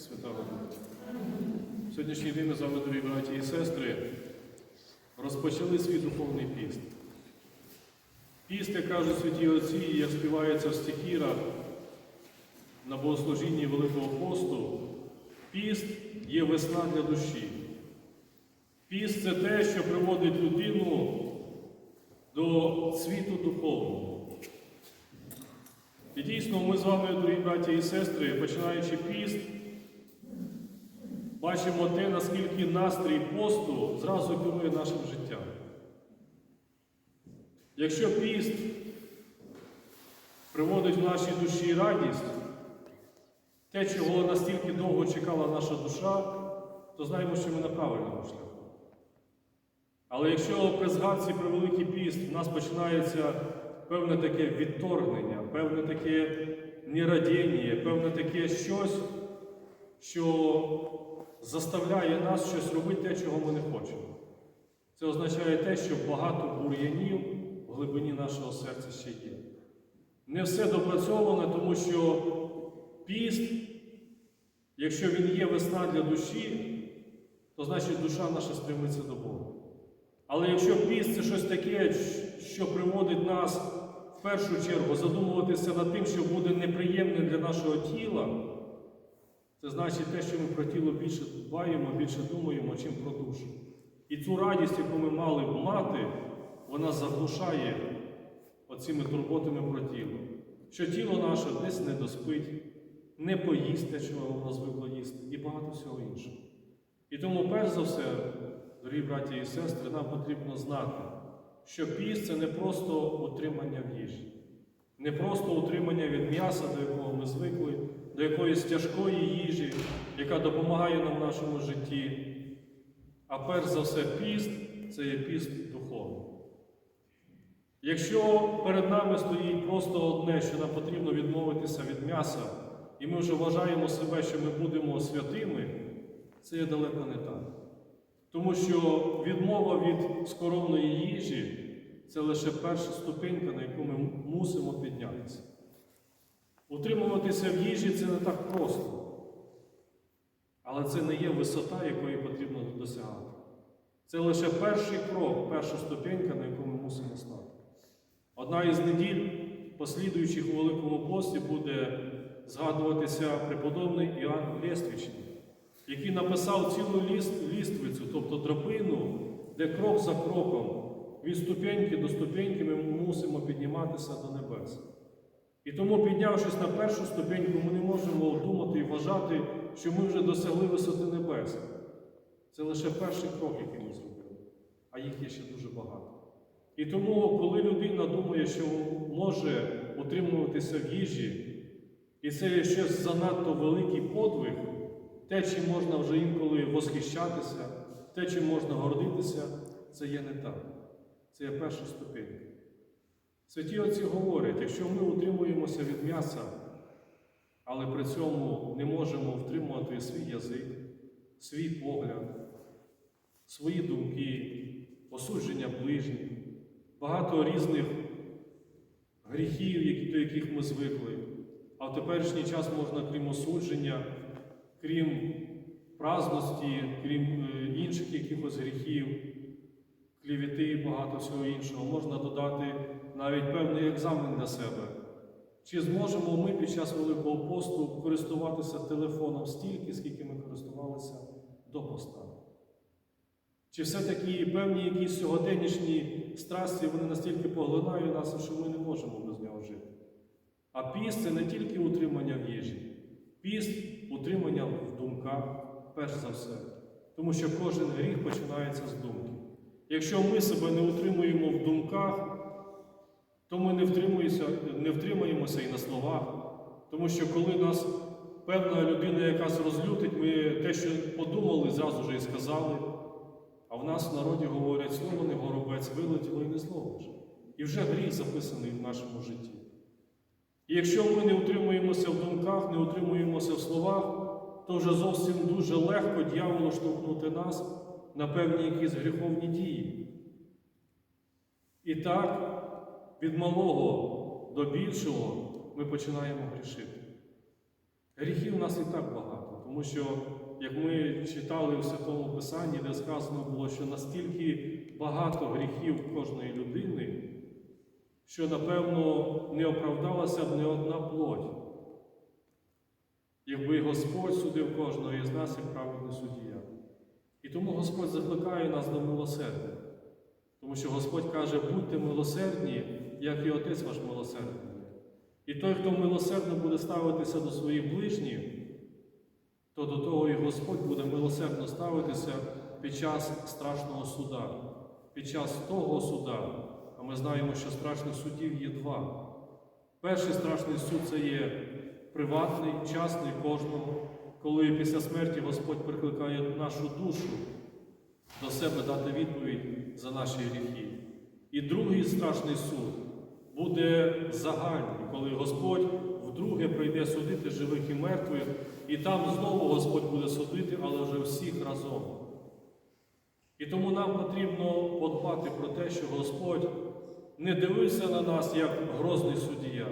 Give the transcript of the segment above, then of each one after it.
Святого Духа. Сьогоднішній день ми з вами, дорогі браті і сестри, розпочали свій духовний піст. Піст, як кажуть святі отці, як співається в стихірах на богослужінні Великого посту, піст є весна для душі. Піст це те, що приводить людину до світу духовного. І дійсно, ми з вами, дорогі браті і сестри, починаючи піст, бачимо те, наскільки настрій посту зразу керує нашим життям. Якщо піст приводить в нашій душі радість, те, чого настільки довго чекала наша душа, то знаємо, що ми на правильному шляху. Але якщо при згадці про Великий піст в нас починається певне таке відторгнення, певне таке нерадіння, певне таке щось, що заставляє нас щось робити те, чого ми не хочемо. Це означає те, що багато бур'янів в глибині нашого серця ще є. Не все допрацьоване, тому що піст, якщо він є весна для душі, то значить душа наша стремиться до Бога. Але якщо піст це щось таке, що приводить нас в першу чергу задумуватися над тим, що буде неприємне для нашого тіла, це значить те, що ми про тіло більше дбаємо, більше думаємо, чим про душу. І цю радість, яку ми мали б мати, вона заглушає оцими турботами про тіло. Що тіло наше десь не доспить, не поїсть те, чого воно звикло їсти, і багато всього іншого. І тому, перш за все, дорогі браті і сестри, нам потрібно знати, що піст це не просто утримання в їжі, не просто утримання від м'яса, до якого ми звикли, до якоїсь тяжкої їжі, яка допомагає нам в нашому житті. А перш за все, піст це є піст духовний. Якщо перед нами стоїть просто одне, що нам потрібно відмовитися від м'яса, і ми вже вважаємо себе, що ми будемо святими, це є далеко не так. Тому що відмова від скоромної їжі це лише перша ступенька, на яку ми мусимо піднятися. Утримуватися в їжі це не так просто. Але це не є висота, якої потрібно досягати. Це лише перший крок, перша ступенька, на яку ми мусимо стати. Одна із неділь, послідуючих у Великому пості, буде згадуватися преподобний Іоанн Лєствічний, який написав цілу ліст, ліствицю, тобто драбину, де крок за кроком, від ступеньки до ступеньки ми мусимо підніматися до небес. І тому, піднявшись на першу ступеньку, ми не можемо думати і вважати, що ми вже досягли висоти небес. Це лише перший крок, який ми зробили, а їх є ще дуже багато. І тому, коли людина думає, що може утримуватися в їжі, і це щось занадто великий подвиг, те, чим можна вже інколи восхищатися, те, чим можна гордитися, це є не так. Це є перша ступенька. Святі отці говорять, якщо ми утримуємося від м'яса, але при цьому не можемо втримувати свій язик, свій погляд, свої думки, осудження ближніх, багато різних гріхів, до яких ми звикли. А в теперішній час можна, крім осудження, крім праздності, крім е, інших якихось гріхів, клівіти і багато всього іншого, можна додати навіть певний екзамен для себе. Чи зможемо ми під час Великого посту користуватися телефоном стільки, скільки ми користувалися до поста? Чи все-таки певні якісь сьогоденнішні страсті вони настільки поглинають нас, що ми не можемо без нього жити? А піст це не тільки утримання в їжі, піст утримання в думках, перш за все. Тому що кожен гріх починається з думки. Якщо ми себе не утримуємо в думках, то ми не втримуємося, не втримаємося і на словах. Тому що коли нас певна людина якась розлютить, ми те, що подумали, зразу ж і сказали. А в нас в народі говорять, слово не горобець, вилетіло і не слово. І вже гріх записаний в нашому житті. І якщо ми не утримуємося в думках, не утримуємося в словах, то вже зовсім дуже легко дьяволу штовхнути нас на певні якісь гріховні дії. І так, від малого до більшого ми починаємо грішити. Гріхів у нас і так багато, Тому що, як ми читали в Святому Писанні, де сказано було, що настільки багато гріхів кожної людини, що, напевно, не оправдалася б не одна плоть, якби Господь судив кожного із нас як праведний суддя. І тому Господь закликає нас до милосердя. Тому що Господь каже, будьте милосердні, як і Отець ваш милосердний. І той, хто милосердно буде ставитися до своїх ближніх, то до того і Господь буде милосердно ставитися під час страшного суда, під час того суда. А ми знаємо, що страшних судів є два. Перший страшний суд це є приватний, частний кожному, коли після смерті Господь прикликає нашу душу до себе дати відповідь за наші гріхи. І другий страшний суд буде загальний, коли Господь вдруге прийде судити живих і мертвих, і там знову Господь буде судити, але вже всіх разом. І тому нам потрібно подбати про те, що Господь не дивився на нас як грозний суддя,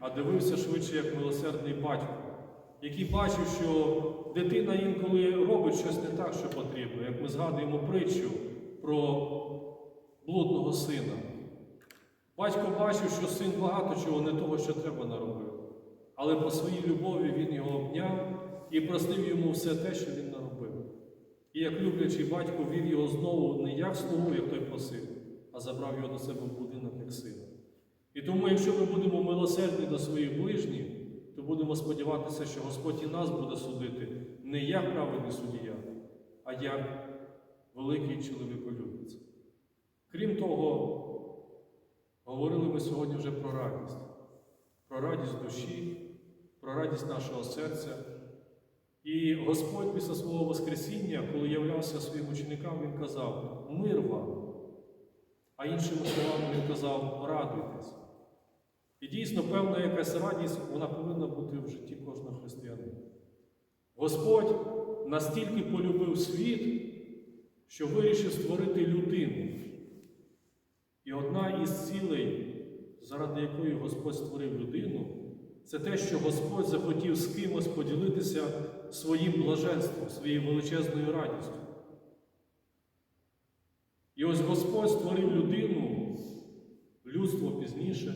а дивився швидше як милосердний батько, який бачив, що дитина інколи робить щось не так, що потрібно, як ми згадуємо притчу про блудного сина. Батько бачив, що син багато чого не того, що треба наробив. Але по своїй любові він його обняв і простив йому все те, що він наробив. І як люблячий батько вів його знову не як слугу, як той просив, а забрав його до себе в будинок як сина. І тому, якщо ми будемо милосердні до своїх ближніх, то будемо сподіватися, що Господь і нас буде судити не як праведний суддя, а як великий чоловіколюбець. Крім того, говорили ми сьогодні вже про радість, про радість душі, про радість нашого серця. І Господь після свого Воскресіння, коли являвся своїм ученикам, Він казав мир вам. А іншими словами, Він казав, радуйтесь. І дійсно, певна якась радість, вона повинна бути в житті кожного християнина. Господь настільки полюбив світ, що вирішив створити людину. І одна із цілей, заради якої Господь створив людину, це те, що Господь захотів з кимось поділитися своїм блаженством, своєю величезною радістю. І ось Господь створив людину, людство пізніше,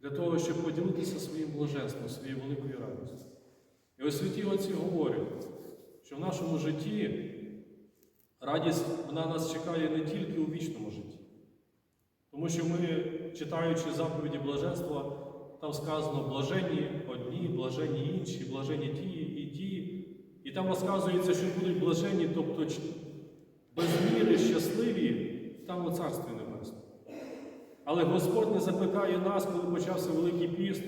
для того, щоб поділитися своїм блаженством, своєю великою радістю. І ось святі Отці говорять, що в нашому житті радість вона нас чекає не тільки у вічному житті. Тому що ми, читаючи заповіді блаженства, там сказано блаженні одні, блаженні інші, блаженні ті і ті. І там розказується, що будуть блаженні, тобто без міри щасливі там у Царстві Небесному. Але Господь не закликає нас, коли почався Великий піст,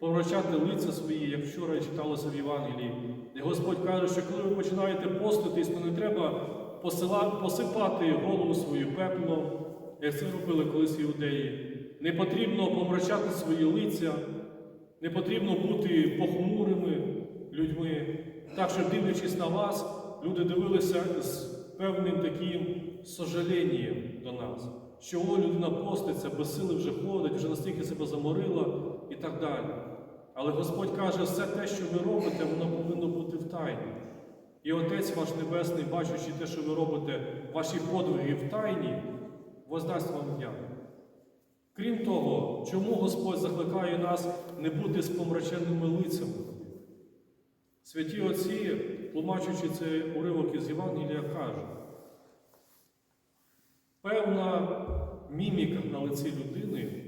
поврачати лиця свої, як вчора читалося в Євангелії. І Господь каже, що коли ви починаєте поститись, то не треба посипати голову свою пеплом, як це робили колись іудеї. Не потрібно помрачати свої лиця, не потрібно бути похмурими людьми. Так що, дивлячись на вас, люди дивилися з певним таким сожаленням до нас, що о, людина поститься, без сили вже ходить, вже настільки себе заморила і так далі. Але Господь каже, все те, що ви робите, воно повинно бути в тайні. І Отець ваш Небесний, бачачи те, що ви робите, ваші подвиги в тайні, воздасть вам дяку. Крім того, чому Господь закликає нас не бути з помраченими лицями? Святі Отці, тлумачучи цей уривок із Євангелія, кажуть, певна міміка на лиці людини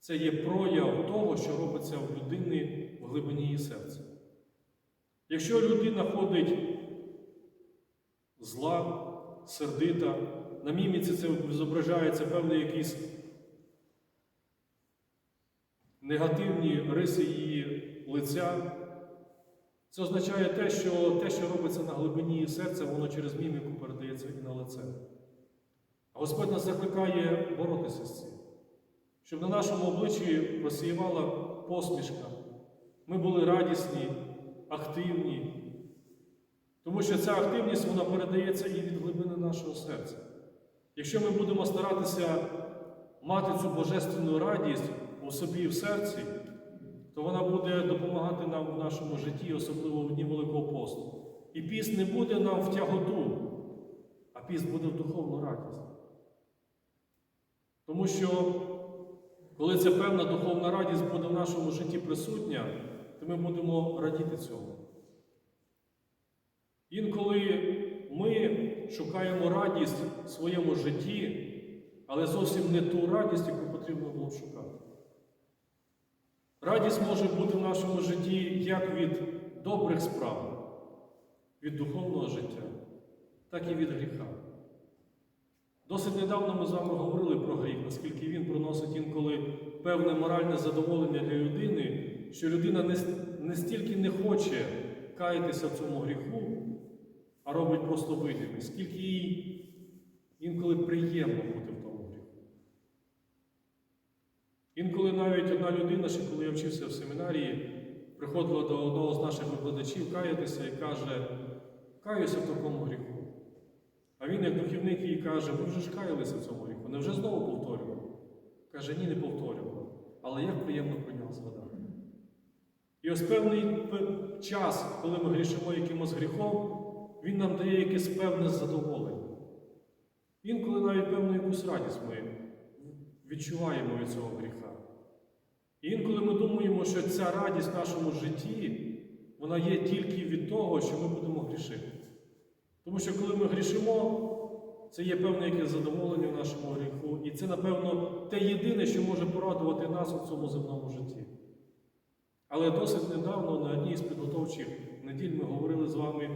це є прояв того, що робиться в людини в глибині її серця. Якщо людина ходить зла, сердита, на міміці це зображається певний якийсь негативні риси її лиця. Це означає те, що те, що робиться на глибині серця, воно через міміку передається і на лице. А Господь нас закликає боротися з цим, щоб на нашому обличчі просіювала посмішка. Ми були радісні, активні. Тому що ця активність вона передається і від глибини нашого серця. Якщо ми будемо старатися мати цю божественну радість у собі і в серці, то вона буде допомагати нам в нашому житті, особливо в дні Великого посту. І піст не буде нам в тяготу, а піст буде в духовну радість. Тому що, коли ця певна духовна радість буде в нашому житті присутня, то ми будемо радіти цьому. Інколи ми шукаємо радість в своєму житті, але зовсім не ту радість, яку потрібно було б шукати. Радість може бути в нашому житті як від добрих справ, від духовного життя, так і від гріха. Досить недавно ми з вами говорили про гріх, наскільки він приносить інколи певне моральне задоволення для людини, що людина не, не стільки не хоче каятися в цьому гріху, а робить просто видимий, скільки їй інколи приємно бути в тому гріху. Інколи навіть одна людина, ще коли я вчився в семінарії, приходила до одного з наших викладачів каятися і каже, каюся в такому гріху. А він, як духівник, їй каже, ви вже ж каялися в цьому гріху, невже знову повторював? Каже, ні, не повторював. Але як приємно про нього згадати. І ось певний час, коли ми грішимо якимось гріхом, він нам дає якесь певне задоволення. Інколи навіть певну якусь радість ми відчуваємо від цього гріха. І інколи ми думаємо, що ця радість в нашому житті, вона є тільки від того, що ми будемо грішити. Тому що коли ми грішимо, це є певне якесь задоволення в нашому гріху. І це, напевно, те єдине, що може порадувати нас у цьому земному житті. Але досить недавно на одній з підготовчих неділь ми говорили з вами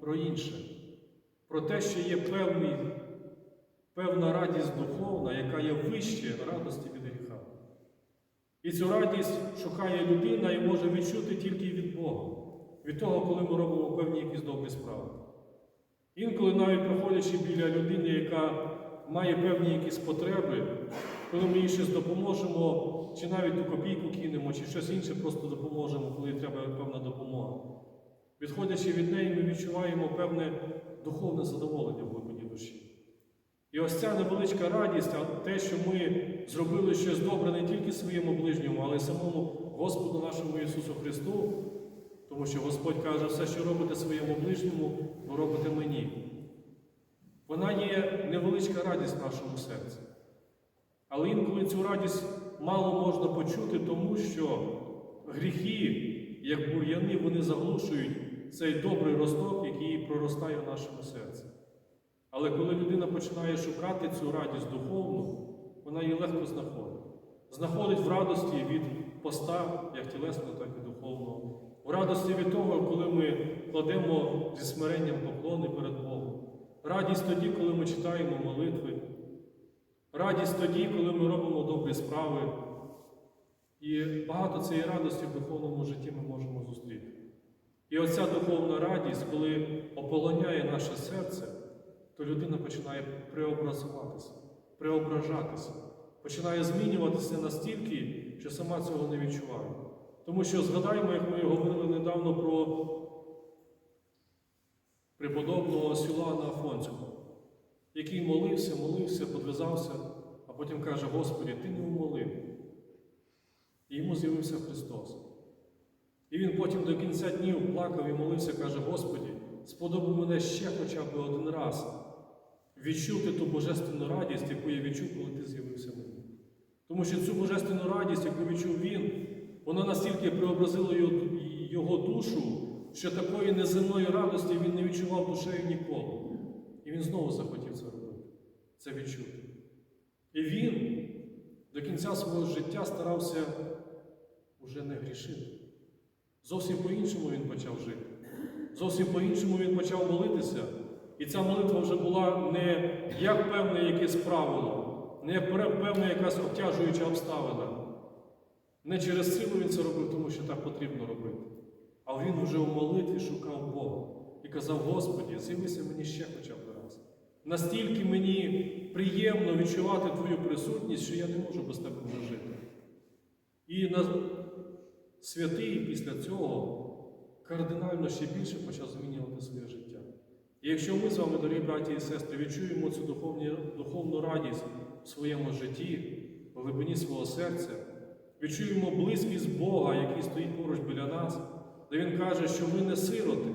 про інше, про те, що є певний, певна радість духовна, яка є вище радості від гріха. І цю радість шукає людина і може відчути тільки від Бога, від того, коли ми робимо певні якісь добрі справи. Інколи навіть проходячи біля людини, яка має певні якісь потреби, коли ми їй щось допоможемо, чи навіть ту копійку кинемо, чи щось інше просто допоможемо, коли треба певна допомога. Відходячи від неї, ми відчуваємо певне духовне задоволення в глибині душі. І ось ця невеличка радість, а те, що ми зробили щось добре не тільки своєму ближньому, але й самому Господу нашому Ісусу Христу, тому що Господь каже, все, що робите своєму ближньому, ви робите мені. Вона є невеличка радість в нашому серці. Але інколи цю радість мало можна почути, тому що гріхи, як бур'яни, вони заглушують цей добрий росток, який проростає в нашому серці. Але коли людина починає шукати цю радість духовну, вона її легко знаходить. Знаходить в радості від поста, як тілесного, так і духовного. В радості від того, коли ми кладемо зі смиренням поклони перед Богом. Радість тоді, коли ми читаємо молитви. Радість тоді, коли ми робимо добрі справи. І багато цієї радості в духовному житті ми можемо зустріти. І оця духовна радість, коли ополоняє наше серце, то людина починає преобразуватися, преображатися, починає змінюватися настільки, що сама цього не відчуває. Тому що згадаємо, як ми говорили недавно про преподобного Сюлана Афонського, який молився, молився, подвизався, а потім каже: Господі, ти не умолив. І йому з'явився Христос. І він потім до кінця днів плакав і молився, каже: Господі, сподобай мене ще хоча б один раз відчути ту божественну радість, яку я відчув, коли ти з'явився мені. Тому що цю божественну радість, яку відчув він, вона настільки преобразила його, душу, що такої неземної радості він не відчував душею ніколи. І він знову захотів це робити, це відчути. І він до кінця свого життя старався уже не грішити. Зовсім по-іншому він почав жити. Зовсім по-іншому він почав молитися. І ця молитва вже була не як певне якесь правило, не як певна якась обтяжуюча обставина. Не через силу він це робив, тому що так потрібно робити. А він вже у молитві шукав Бога і казав: Господі, з'явися мені ще хоча б. Настільки мені приємно відчувати Твою присутність, що я не можу без тебе жити. І на святий після цього кардинально ще більше почав змінювати своє життя. І якщо ми з вами, дорогі браті і сестри, відчуємо цю духовні, духовну радість в своєму житті, в глибині свого серця, відчуємо близькість Бога, який стоїть поруч біля нас, де Він каже, що ви не сироти,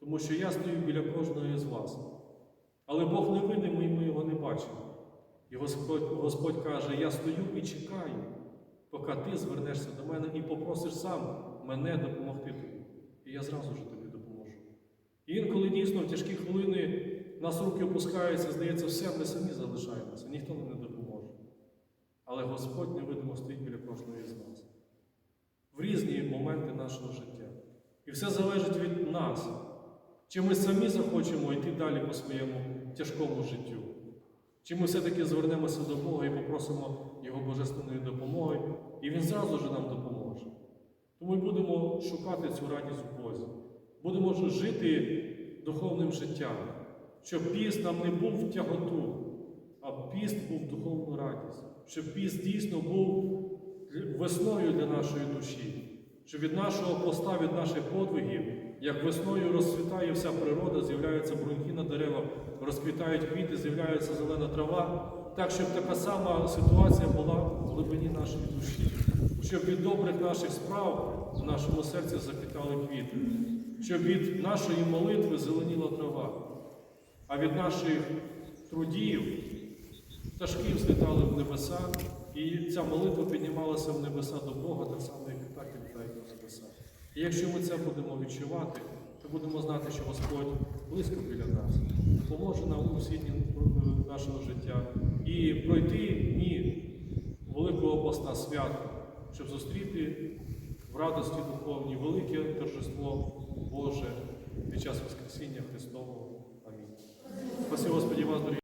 тому що я стою біля кожного із вас. Але Бог невидимий, ми його не бачимо. І Господь, Господь каже: Я стою і чекаю, поки ти звернешся до мене і попросиш сам мене допомогти тобі. І я зразу ж тобі допоможу. І інколи дійсно в тяжкі хвилини нас руки опускаються, здається, все, ми самі залишаємося, ніхто нам не допоможе. Але Господь невидимо стоїть біля кожного із нас в різні моменти нашого життя. І все залежить від нас, чи ми самі захочемо йти далі по своєму тяжкому життю, чи ми все-таки звернемося до Бога і попросимо Його божественної допомоги, і Він зразу ж нам допоможе. Тому й будемо шукати цю радість в Бозі, будемо жити духовним життям, щоб піст нам не був тяготу, а піст був духовну радість, щоб піст дійсно був весною для нашої душі, щоб від нашого поста, від наших подвигів, як весною розцвітає вся природа, з'являються бруньки на деревах, розквітають квіти, з'являється зелена трава, так, щоб така сама ситуація була в глибині нашої душі, щоб від добрих наших справ в нашому серці заквітали квіти, щоб від нашої молитви зеленіла трава, а від наших трудів пташки взлітали в небеса, і ця молитва піднімалася в небеса до Бога, так само, як і птахи літають в небеса. І якщо ми це будемо відчувати, то будемо знати, що Господь близько біля нас, допоможе нам у світі нашого життя і пройти дні Великого поста свята, щоб зустріти в радості духовній велике торжество Боже під час Воскресіння Христового. Амінь. Спасибо Господі вас, дорогі.